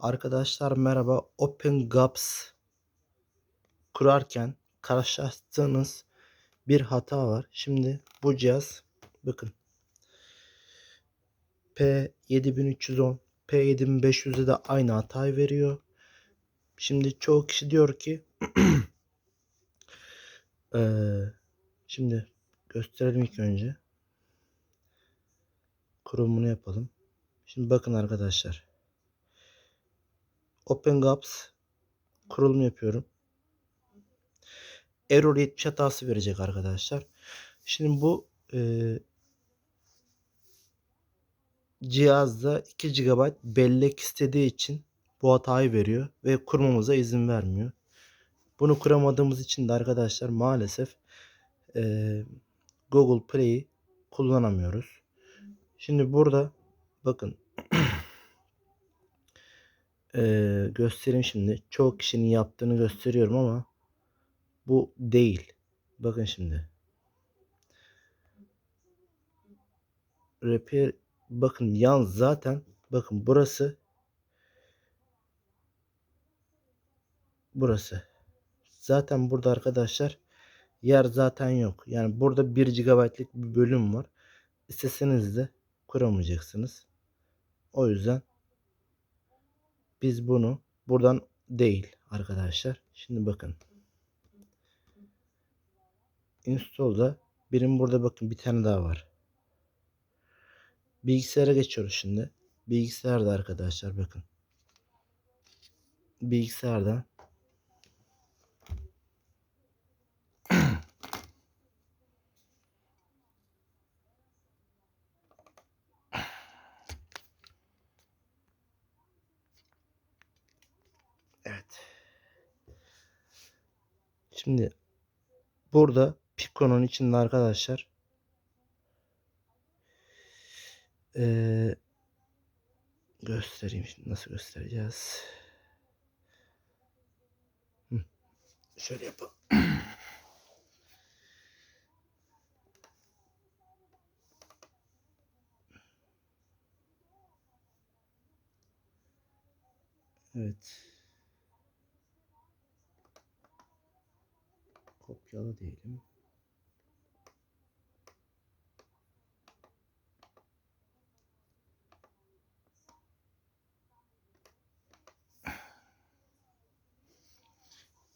Arkadaşlar merhaba. OpenGapps kurarken karşılaştığınız bir hata var. Şimdi bu cihaz bakın P7310 P7500'de de aynı hatayı veriyor. Şimdi çoğu kişi diyor ki eee, şimdi gösterelim ilk önce. Kurulumunu yapalım. Şimdi bakın arkadaşlar. OpenGapps kurulum yapıyorum. Error 70 hatası verecek arkadaşlar. Şimdi bu e, cihazda 2 GB bellek istediği için bu hatayı veriyor ve kurmamıza izin vermiyor. Bunu kuramadığımız için de arkadaşlar maalesef e, Google Play'i kullanamıyoruz. Şimdi burada bakın e, göstereyim şimdi. Çoğu kişinin yaptığını gösteriyorum ama bu değil. Bakın şimdi. Repair bakın yan zaten bakın burası burası. Zaten burada arkadaşlar yer zaten yok. Yani burada 1 GB'lık bir bölüm var. İsteseniz de kuramayacaksınız. O yüzden biz bunu buradan değil arkadaşlar. Şimdi bakın. Install'da benim burada bakın bir tane daha var. Bilgisayara geçiyoruz şimdi. Bilgisayarda arkadaşlar bakın. Bilgisayarda Şimdi burada Pico'nun içinde arkadaşlar ee, göstereyim şimdi nasıl göstereceğiz. Hı. Şöyle yapalım. Evet. Kopyala diyelim.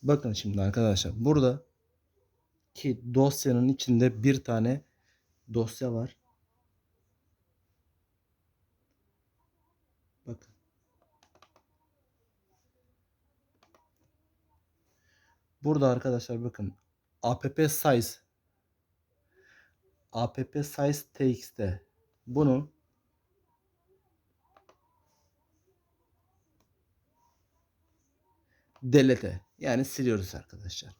Bakın şimdi arkadaşlar burada ki dosyanın içinde bir tane dosya var. Bakın. Burada arkadaşlar bakın app size. App size txt bunu delete. Yani siliyoruz arkadaşlar.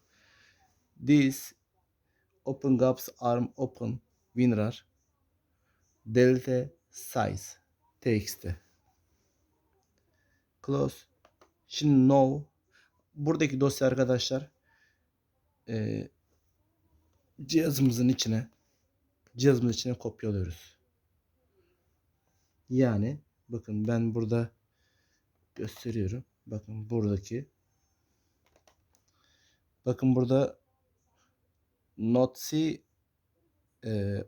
This open gaps arm open winrar delete size txt close. Şimdi no. Buradaki dosya arkadaşlar e, cihazımızın içine cihazımızın içine kopyalıyoruz. Yani bakın ben burada gösteriyorum. Bakın buradaki bakın burada notsi e,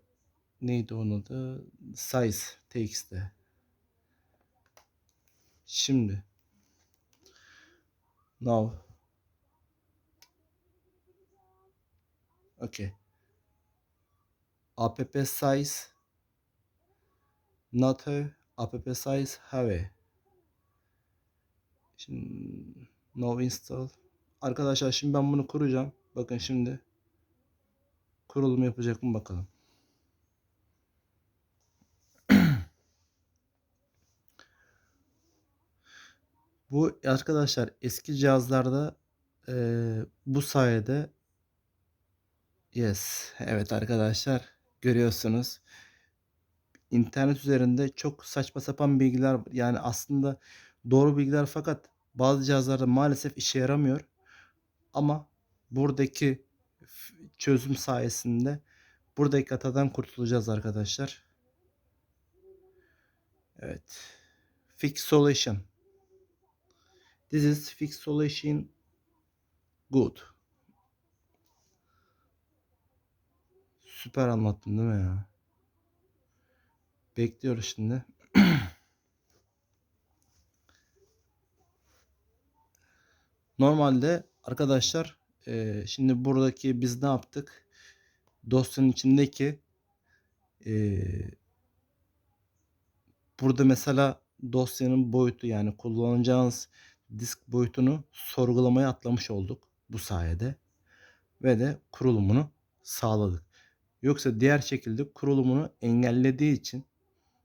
neydi onun adı? Size txt. Şimdi now okay app size. Not app size have şimdi no install. Arkadaşlar şimdi ben bunu kuracağım. Bakın şimdi. Kurulum yapacak mı bakalım. Bu arkadaşlar eski cihazlarda e, bu sayede yes evet arkadaşlar görüyorsunuz internet üzerinde çok saçma sapan bilgiler yani aslında doğru bilgiler fakat bazı cihazlarda maalesef işe yaramıyor. Ama buradaki çözüm sayesinde buradaki hatadan kurtulacağız arkadaşlar. Evet. Fix solution. This is fixed solution good. Süper anlattım değil mi ya? Bekliyoruz şimdi. Normalde arkadaşlar eee, şimdi buradaki biz ne yaptık? Dosyanın içindeki eee, burada mesela dosyanın boyutu yani kullanacağınız disk boyutunu sorgulamaya atlamış olduk bu sayede ve de kurulumunu sağladık. Yoksa diğer şekilde kurulumunu engellediği için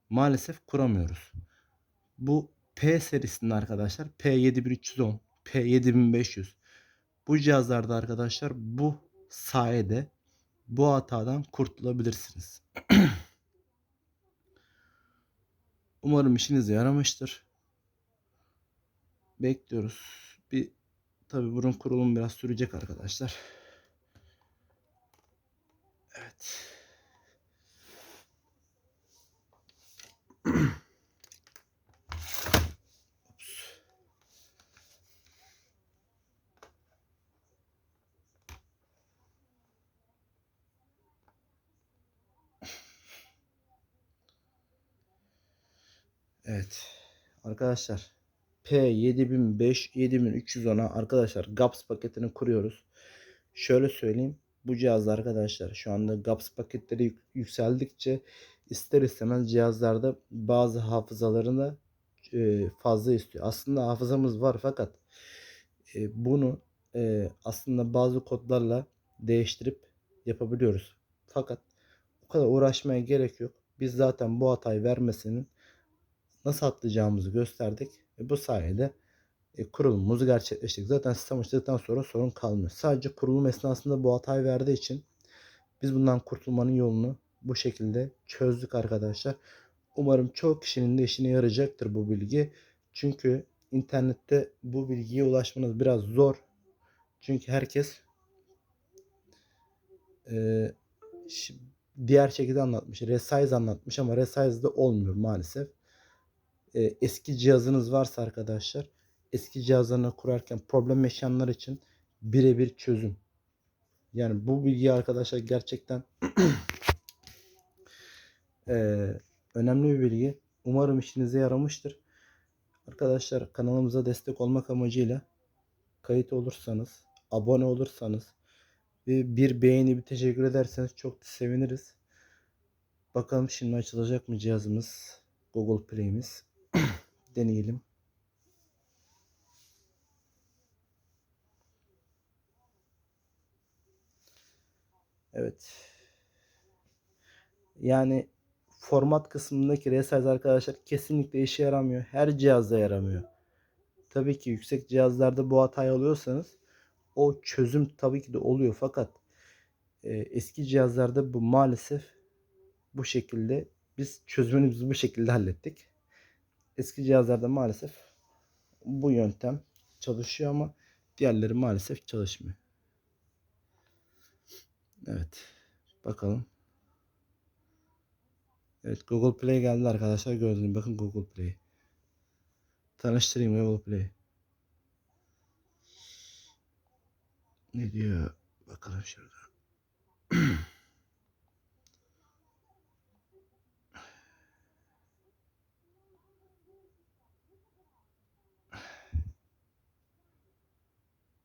maalesef kuramıyoruz. Bu P serisinde arkadaşlar P7310, P7500 bu cihazlarda arkadaşlar bu sayede bu hatadan kurtulabilirsiniz. Umarım işinize yaramıştır. Bekliyoruz. Bir tabi bunun kurulumu biraz sürecek arkadaşlar. Evet. Evet. Arkadaşlar P7005 7310'a arkadaşlar GAPS paketini kuruyoruz. Şöyle söyleyeyim. Bu cihazda arkadaşlar şu anda GAPS paketleri yük- yükseldikçe ister istemez cihazlarda bazı hafızalarını e, fazla istiyor. Aslında hafızamız var fakat e, bunu e, aslında bazı kodlarla değiştirip yapabiliyoruz. Fakat o kadar uğraşmaya gerek yok. Biz zaten bu hatayı vermesinin nasıl atlayacağımızı gösterdik. E, bu sayede e, kurulumumuzu gerçekleştirdik. Zaten sistem açıldıktan sonra sorun kalmıyor. Sadece kurulum esnasında bu hatayı verdiği için biz bundan kurtulmanın yolunu bu şekilde çözdük arkadaşlar. Umarım çoğu kişinin de işine yarayacaktır bu bilgi. Çünkü internette bu bilgiye ulaşmanız biraz zor. Çünkü herkes e, diğer şekilde anlatmış. Resize anlatmış ama Resize'de olmuyor maalesef. E, eski cihazınız varsa arkadaşlar eski cihazlarını kurarken problem yaşayanlar için birebir çözüm. Yani bu bilgi arkadaşlar gerçekten eee, önemli bir bilgi. Umarım işinize yaramıştır. Arkadaşlar kanalımıza destek olmak amacıyla kayıt olursanız, abone olursanız ve bir beğeni bir teşekkür ederseniz çok seviniriz. Bakalım şimdi açılacak mı cihazımız, Google Play'imiz. Deneyelim. Evet. Yani format kısmındaki resize arkadaşlar kesinlikle işe yaramıyor. Her cihazda yaramıyor. Tabii ki yüksek cihazlarda bu hatayı alıyorsanız o çözüm tabii ki de oluyor fakat e, eski cihazlarda bu maalesef bu şekilde biz çözümünü bu şekilde hallettik. Eski cihazlarda maalesef bu yöntem çalışıyor ama diğerleri maalesef çalışmıyor. Evet. Bakalım. Evet Google Play geldi arkadaşlar gördüğünüz bakın Google Play. Tanıştırayım Google Play. Ne diyor? Bakalım şurada.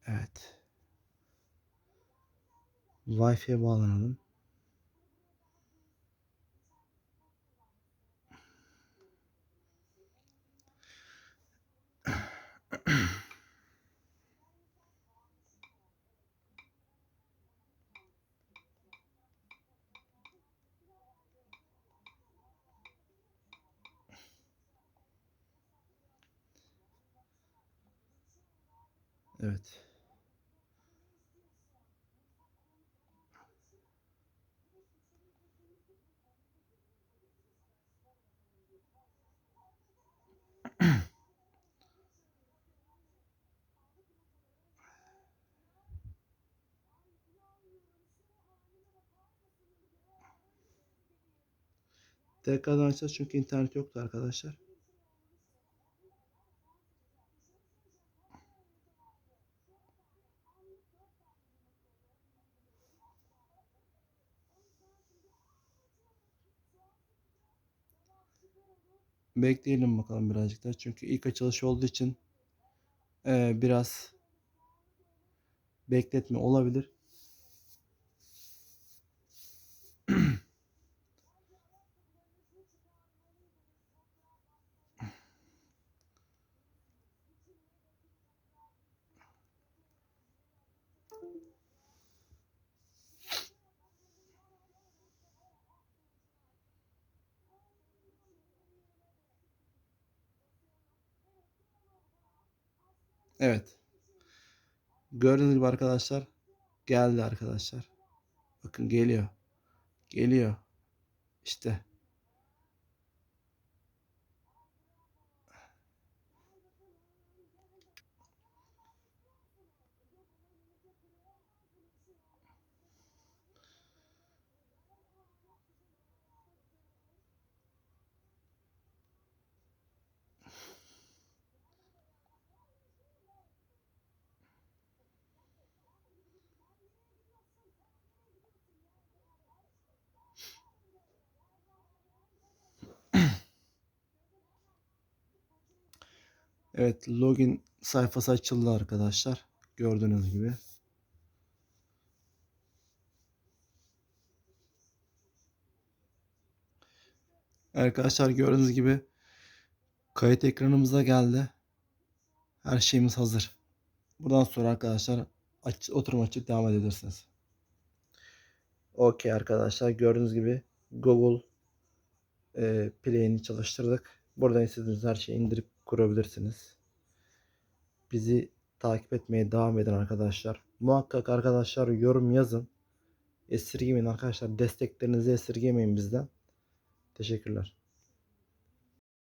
Evet. Wi-Fi'ye bağlanalım. Evet. Tekrardan açacağız çünkü internet yoktu arkadaşlar. Bekleyelim bakalım birazcık da. Çünkü ilk açılış olduğu için e, biraz bekletme olabilir. Evet. Gördüğünüz gibi arkadaşlar geldi arkadaşlar. Bakın geliyor. Geliyor. İşte. Evet login sayfası açıldı arkadaşlar. Gördüğünüz gibi. Arkadaşlar gördüğünüz gibi kayıt ekranımıza geldi. Her şeyimiz hazır. Buradan sonra arkadaşlar aç, oturum açıp devam edebilirsiniz. Okey arkadaşlar gördüğünüz gibi Google e, Play'ini çalıştırdık. Buradan istediğiniz her şeyi indirip kurabilirsiniz. Bizi takip etmeye devam edin arkadaşlar. Muhakkak arkadaşlar yorum yazın. Esirgemeyin arkadaşlar. Desteklerinizi esirgemeyin bizden. Teşekkürler.